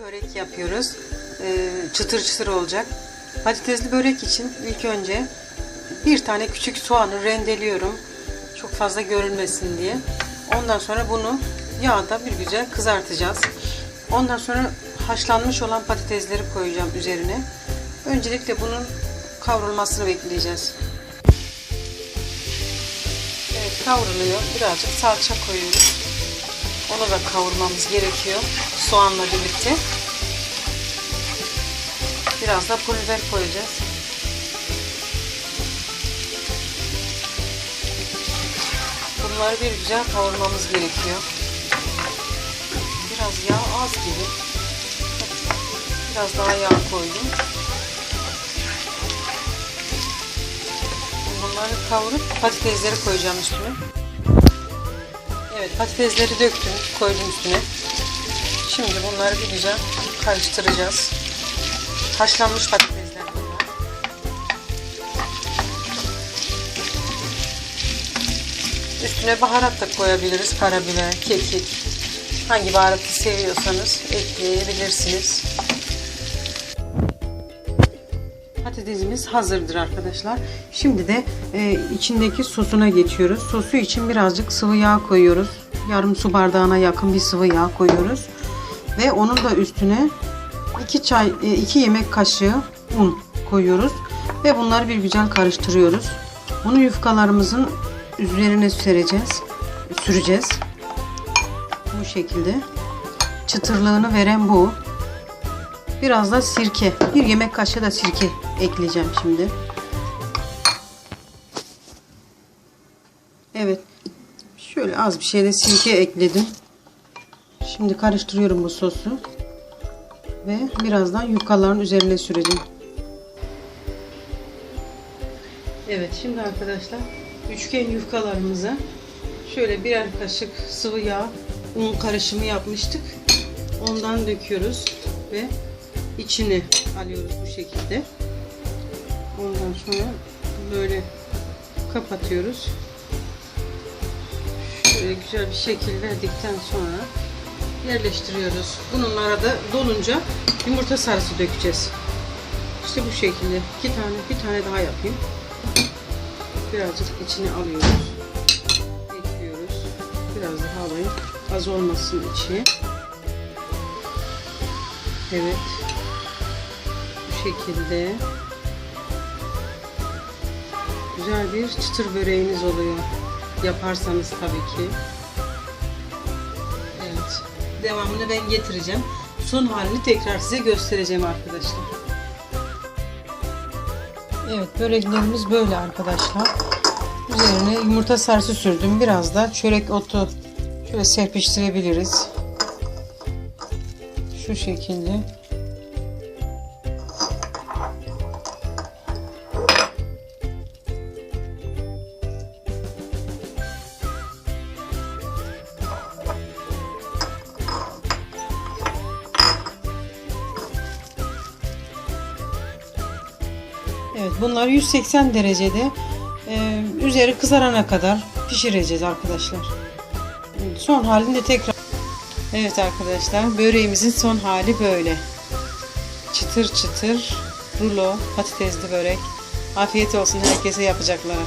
Börek yapıyoruz. Ee, çıtır çıtır olacak. Patatesli börek için ilk önce bir tane küçük soğanı rendeliyorum. Çok fazla görünmesin diye. Ondan sonra bunu yağda bir güzel kızartacağız. Ondan sonra haşlanmış olan patatesleri koyacağım üzerine. Öncelikle bunun kavrulmasını bekleyeceğiz. Evet kavruluyor. Birazcık salça koyuyoruz. Onu da kavurmamız gerekiyor. Soğanla birlikte. Biraz da pul biber koyacağız. Bunları bir güzel kavurmamız gerekiyor. Biraz yağ az gibi. Biraz daha yağ koydum. Bunları kavurup patatesleri koyacağım üstüne. Evet patatesleri döktüm, koydum üstüne. Şimdi bunları bir güzel karıştıracağız. Haşlanmış patatesler bunlar. Üstüne baharat da koyabiliriz. Karabiber, kekik. Hangi baharatı seviyorsanız ekleyebilirsiniz. Patatesimiz hazırdır arkadaşlar. Şimdi de e, içindeki sosuna geçiyoruz. Sosu için birazcık sıvı yağ koyuyoruz. Yarım su bardağına yakın bir sıvı yağ koyuyoruz. Ve onun da üstüne 2 çay 2 yemek kaşığı un koyuyoruz ve bunları bir güzel karıştırıyoruz. Bunu yufkalarımızın üzerine süreceğiz. Süreceğiz. Bu şekilde. Çıtırlığını veren bu. Biraz da sirke. Bir yemek kaşığı da sirke ekleyeceğim şimdi. Evet. Şöyle az bir şey de sirke ekledim. Şimdi karıştırıyorum bu sosu. Ve birazdan yufkaların üzerine süreceğim. Evet şimdi arkadaşlar üçgen yufkalarımıza şöyle birer kaşık sıvı yağ un karışımı yapmıştık. Ondan döküyoruz ve içini alıyoruz bu şekilde. Ondan sonra böyle kapatıyoruz. Şöyle güzel bir şekil verdikten sonra yerleştiriyoruz. Bunun arada dolunca yumurta sarısı dökeceğiz. İşte bu şekilde. iki tane, bir tane daha yapayım. Birazcık içine alıyoruz. Ekliyoruz. Biraz daha alayım. Az olmasın içi. Evet. Şekilde. Güzel bir çıtır böreğiniz oluyor. Yaparsanız tabii ki. Evet. Devamını ben getireceğim. Son halini tekrar size göstereceğim arkadaşlar. Evet böreklerimiz böyle arkadaşlar. Üzerine yumurta sarısı sürdüm. Biraz da çörek otu şöyle serpiştirebiliriz. Şu şekilde. Evet bunları 180 derecede e, üzeri kızarana kadar pişireceğiz arkadaşlar. Son halinde tekrar Evet arkadaşlar böreğimizin son hali böyle. Çıtır çıtır rulo patatesli börek. Afiyet olsun herkese yapacaklara.